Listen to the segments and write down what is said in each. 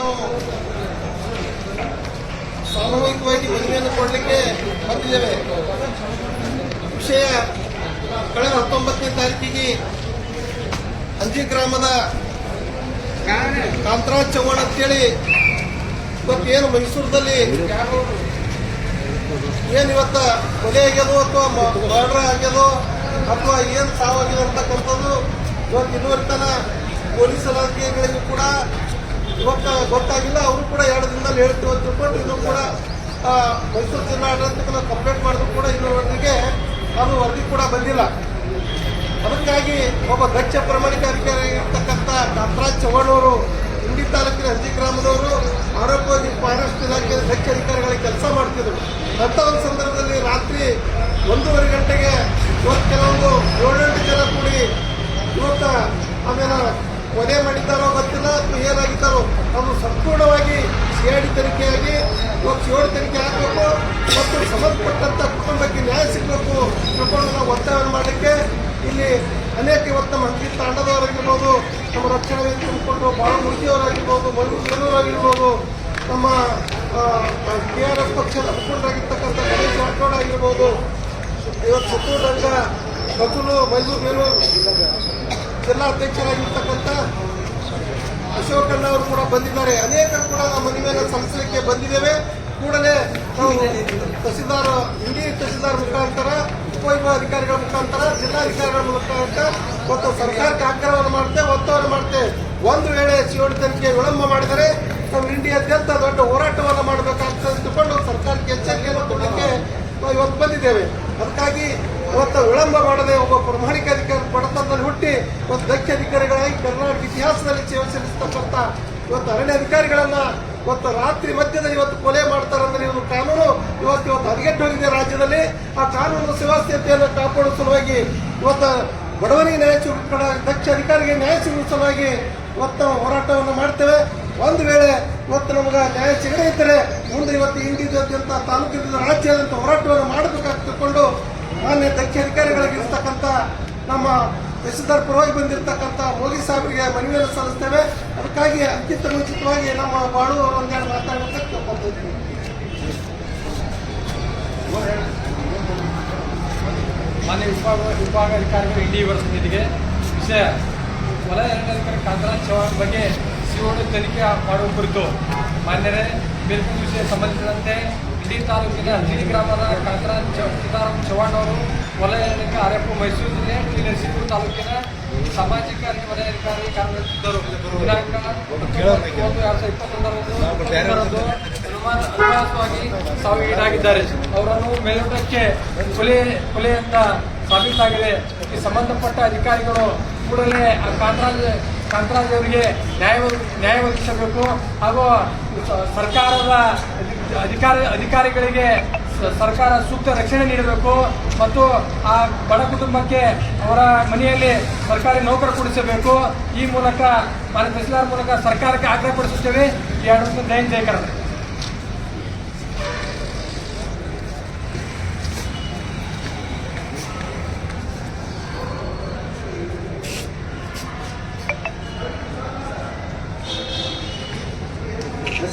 ನಾವು ಸಾಮೂಹಿಕವಾಗಿ ಕೊಡಲಿಕ್ಕೆ ಬಂದಿದ್ದೇವೆ. ವಿಷಯ ಕಳೆದ ಹತ್ತೊಂಬತ್ತನೇ ತಾರೀಕಿಗೆ ಅಂಜಿ ಗ್ರಾಮದ ಕಾಂತರಾಜ್ ಚವ್ಹಾಣ್ ಅಂತೇಳಿ ಇವತ್ತು ಏನು ಮೈಸೂರದಲ್ಲಿ ಏನು ಇವತ್ತ ಕೊಲೆ ಆಗ್ಯದೋ ಅಥವಾ ಮರ್ಡರ್ ಆಗ್ಯದೋ ಅಥವಾ ಏನು ಸಾವಾಗಿದೆ ಅಂತಕ್ಕಂಥದ್ದು ಇವತ್ತು ತನ ಪೊಲೀಸ್ ಇಲಾಖೆಗಳಿಗೂ ಕೂಡ ಇವತ್ತು ಗೊತ್ತಾಗಿಲ್ಲ, ಅವರು ಕೂಡ ಎರಡು ದಿನದಲ್ಲಿ ಹೇಳ್ತೀವಿ ಅಂತ ತಿಳ್ಕೊಂಡು ಇನ್ನೂ ಕೂಡ ಮೈಸೂರು ಜಿಲ್ಲಾ ಆಡಳಿತಕ್ಕೆ ನಾವು ಕಂಪ್ಲೇಂಟ್ ಮಾಡಿದ್ರು ಕೂಡ ಇನ್ನೂವರೆಗೆ ಅದು ವರದಿ ಕೂಡ ಬಂದಿಲ್ಲ. ಅದಕ್ಕಾಗಿ ಒಬ್ಬ ದಕ್ಷ ಪ್ರಾಮಾಣಿಕ ಅಧಿಕಾರಿ ಇರ್ತಕ್ಕಂಥ ಕಾಂತರಾಜ್ ಚವ್ಹಾಣ್ ಅವರು ಇಂಡಿ ತಾಲೂಕಿನ ಹಂಜಿ ಗ್ರಾಮದವರು ಆರೋಗ್ಯವಾಗಿ ಮಹಾರಾಷ್ಟ್ರ ಇಲಾಖೆಯ ದಕ್ಷ ಅಧಿಕಾರಿಗಳಿಗೆ ಕೆಲಸ ಮಾಡ್ತಿದ್ರು. ಅಂಥ ಒಂದು ಸಂದರ್ಭದಲ್ಲಿ ರಾತ್ರಿ ಒಂದೂವರೆ ಗಂಟೆಗೆ ಇವತ್ತು ಕೆಲವೊಂದು ಏಳೆಂಟು ಜನ ಕೂಡಿ ಇವತ್ತ ಆಮೇಲೆ ಕೊಲೆ ಮಾಡಿದ್ದಾರೋ ಗೊತ್ತಿಲ್ಲ. ಸಿಐಡಿ ತನಿಖೆ ಆಗಬೇಕು ಮತ್ತು ಸಂಬಂಧಪಟ್ಟಂಥ ಕುಟುಂಬಕ್ಕೆ ನ್ಯಾಯ ಸಿಗಬೇಕು ತಿಳ್ಕೊಂಡು ನಾವು ಮಾಡಲಿಕ್ಕೆ ಇಲ್ಲಿ ಅನೇಕ ಇವತ್ತು ನಮ್ಮ ಅಂಕಿ ತಾಂಡದವರಾಗಿರ್ಬೋದು, ನಮ್ಮ ರಕ್ಷಣಾ ವೇದಿಕೆ ಮುಖಂಡರು ಬಾಳ ಮುಗಿಯವರಾಗಿರ್ಬೋದು ಮೈಸೂರವರಾಗಿರ್ಬೋದು ನಮ್ಮ ಕೆ ಆರ್ ಎಸ್ ಪಕ್ಷದ ಮುಖಂಡರಾಗಿರ್ತಕ್ಕಂಥ ಗಣೇಶ್ ರಾಠೋಡ್ ಆಗಿರ್ಬೋದು, ಇವತ್ತು ಸುತ್ತೂರು ರಂಗ ಬಕುಲು ಮೈಸೂರು ಬೇಲೂರು ಜಿಲ್ಲಾ ಅಧ್ಯಕ್ಷರಾಗಿರ್ತಕ್ಕಂಥ ಅಶೋಕಣ್ಣ ಅವರು ಕೂಡ ಬಂದಿದ್ದಾರೆ. ಅನೇಕರು ಕೂಡ ನಮ್ಮ ಮನವಿಯನ್ನು ಸಲ್ಲಿಸಲಿಕ್ಕೆ ಬಂದಿದ್ದೇವೆ. ಕೂಡಲೇ ನಾವು ತಹಸೀಲ್ದಾರ್, ಇಂಡಿ ತಹಸೀಲ್ದಾರ್ ಮುಖಾಂತರ ಉಪವಿಭಾಗಾಧಿಕಾರಿಗಳ ಮುಖಾಂತರ, ಜಿಲ್ಲಾಧಿಕಾರಿಗಳ ಮುಖಾಂತರ ಮತ್ತು ಸರ್ಕಾರಕ್ಕೆ ಆಗ್ರಹವನ್ನು ಮಾಡ್ತೇವೆ ಒತ್ತವನ್ನು ಮಾಡುತ್ತೆ ಒಂದು ವೇಳೆ ಸಿಒಡಿ ತನಿಖೆ ವಿಳಂಬ ಮಾಡಿದರೆ ನಾವು ಇಂಡಿಯಾದ್ಯಂತ ದೊಡ್ಡ ಹೋರಾಟವನ್ನು ಮಾಡಬೇಕಾಗ್ತದೆ ಅಂದುಕೊಂಡು ಸರ್ಕಾರಕ್ಕೆ ಎಚ್ಚರಿಕೆಯನ್ನು ಕೊಡಲಿಕ್ಕೆ ನಾವು ಇವತ್ತು ಬಂದಿದ್ದೇವೆ. ಅದಕ್ಕಾಗಿ ಇವತ್ತು ವಿಳಂಬ ಮಾಡದೆ ಒಬ್ಬ ಪ್ರಾಮಾಣಿಕ ಅಧಿಕಾರಿ ಬಡತನದಲ್ಲಿ ಹುಟ್ಟಿ ಒಂದು ದಕ್ಷ ಅಧಿಕಾರಿಗಳಾಗಿ ಕರ್ನಾಟಕ ಇತಿಹಾಸದಲ್ಲಿ ಸೇವೆ ಸಲ್ಲಿಸ್ತಕ್ಕಂಥ ಇವತ್ತು ಅರಣ್ಯ ಅಧಿಕಾರಿಗಳನ್ನ ಇವತ್ತು ರಾತ್ರಿ ಮಧ್ಯದಲ್ಲಿ ಇವತ್ತು ಕೊಲೆ ಮಾಡ್ತಾರಂದ್ರೆ ಇವತ್ತು ಕಾನೂನು ಇವತ್ತು ಇವತ್ತು ಹದಗೆಟ್ಟು ರಾಜ್ಯದಲ್ಲಿ. ಆ ಕಾನೂನು ಸುವ್ಯವಸ್ಥೆಯನ್ನು ಕಾಪಾಡುವ ಸಲುವಾಗಿ ಇವತ್ತು ಬಡವನಿಗೆ ನ್ಯಾಯ ಸಿಗುವ ದಕ್ಷ ಅಧಿಕಾರಿಗೆ ನ್ಯಾಯ ಸಿಗುವ ಸಲುವಾಗಿ ಇವತ್ತು ಹೋರಾಟವನ್ನು ಮಾಡ್ತೇವೆ. ಒಂದು ವೇಳೆ ಇವತ್ತು ನಮಗೆ ನ್ಯಾಯ ಸಿಗದೇ ಇದ್ದರೆ ಮುಂದೆ ಇವತ್ತು ಇಂಡಿಯಾದ್ಯಂತ ತಾಲೂಕಿನ ರಾಜ್ಯಾದ್ಯಂತ ಹೋರಾಟವನ್ನು ಮಾಡಬೇಕಾಗಿ ತಿಳ್ಕೊಂಡು ಮಾನ್ಯ ದಕ್ಷ ಅಧಿಕಾರಿಗಳಿಗೆ ಇರ್ತಕ್ಕಂಥ ನಮ್ಮ ತಹಸೀಲ್ದಾರ್ ಪರವಾಗಿ ಬಂದಿರತಕ್ಕಂಥ ಮೋದಿ ಸಾಹೇಬರಿಗೆ ಮನವಿಯನ್ನು ಸಲ್ಲಿಸ್ತೇವೆ. ಅದಕ್ಕಾಗಿ ಅತ್ಯಂತ ಮುಂಚಿತವಾಗಿ ನಮ್ಮ ಬಾಳು ಒಂದೆರಡು ಕೇಳ್ಕೊತಾ ಇದ್ದೀನಿ. ಮಾನ್ಯ ವಿಭಾಗ ವಿಭಾಗಧಿಕಾರಿಗಳು ಇಡೀ ವರ್ಷ ನಿಧಿಗೆ ವಿಷಯ. ವಲಯ ಅರಣ್ಯಾಧಿಕಾರಿ ಕಾಂತರಾಜ್ ಚೌಹಾಣ್ ಬಗ್ಗೆ ಸಿಒಡಿ ತನಿಖೆ ಮಾಡುವ ಕುರಿತು ಮಾನ್ಯರೇ, ಮೇಲ್ಕಂಡ ವಿಷಯ ಸಂಬಂಧಿಸಿದಂತೆ ಇಡೀ ತಾಲೂಕಿನ ಹಂದಿನಿ ಗ್ರಾಮದ ಚೌ- ಸೀತಾರಾಮ್ ಚೌಹಾಣ್ ಅವರು ವಲಯ ಆರ್ಎಫ್ ಮೈಸೂರು ಜಿಲ್ಲೆ ಟಿ ನರಸೀಪುರ ತಾಲೂಕಿನ ಸಾಮಾಜಿಕ ವಲಯ ಅಧಿಕಾರಿ ಕಾರ್ಯನಿರ್ವಹಿಸಿದ್ದರು. ದಿನಾಂಕ ಎರಡು ಸಾವಿರದ ಇಪ್ಪತ್ತೊಂದರಂದು ಅನುಮಾನ ಅನುಮಾನವಾಗಿ ಸಾವಿಗೀಡಾಗಿದ್ದಾರೆ ಅವರನ್ನು ಮೇಲ್ನೋಟಕ್ಕೆ ಕೊಲೆ, ಕೊಲೆಯಿಂದ ಸಾಬೀತಾಗಿದೆ. ಈ ಸಂಬಂಧಪಟ್ಟ ಅಧಿಕಾರಿಗಳು ಕೂಡಲೇ ಆ ಕಾಂತರಾಜ್ ಕಾಂತರಾಜ್ ನ್ಯಾಯ ನ್ಯಾಯ ಒದಗಿಸಬೇಕು ಹಾಗೂ ಸರ್ಕಾರದ ಅಧಿಕಾರ ಅಧಿಕಾರಿ ಅಧಿಕಾರಿಗಳಿಗೆ ಸರ್ಕಾರ ಸೂಕ್ತ ರಕ್ಷಣೆ ನೀಡಬೇಕು ಮತ್ತು ಆ ಬಡ ಕುಟುಂಬಕ್ಕೆ ಅವರ ಮನೆಯಲ್ಲಿ ಸರ್ಕಾರಿ ನೌಕರ ಕೊಡಿಸಬೇಕು. ಈ ಮೂಲಕ, ಮಾನ್ಯ ತಹಸೀಲ್ದಾರ್ ಮೂಲಕ ಸರ್ಕಾರಕ್ಕೆ ಆಗ್ರಹಪಡಿಸುತ್ತೇವೆ ಎರಡು ಜೈನ್ ಜಯಕರಣ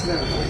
Gracias.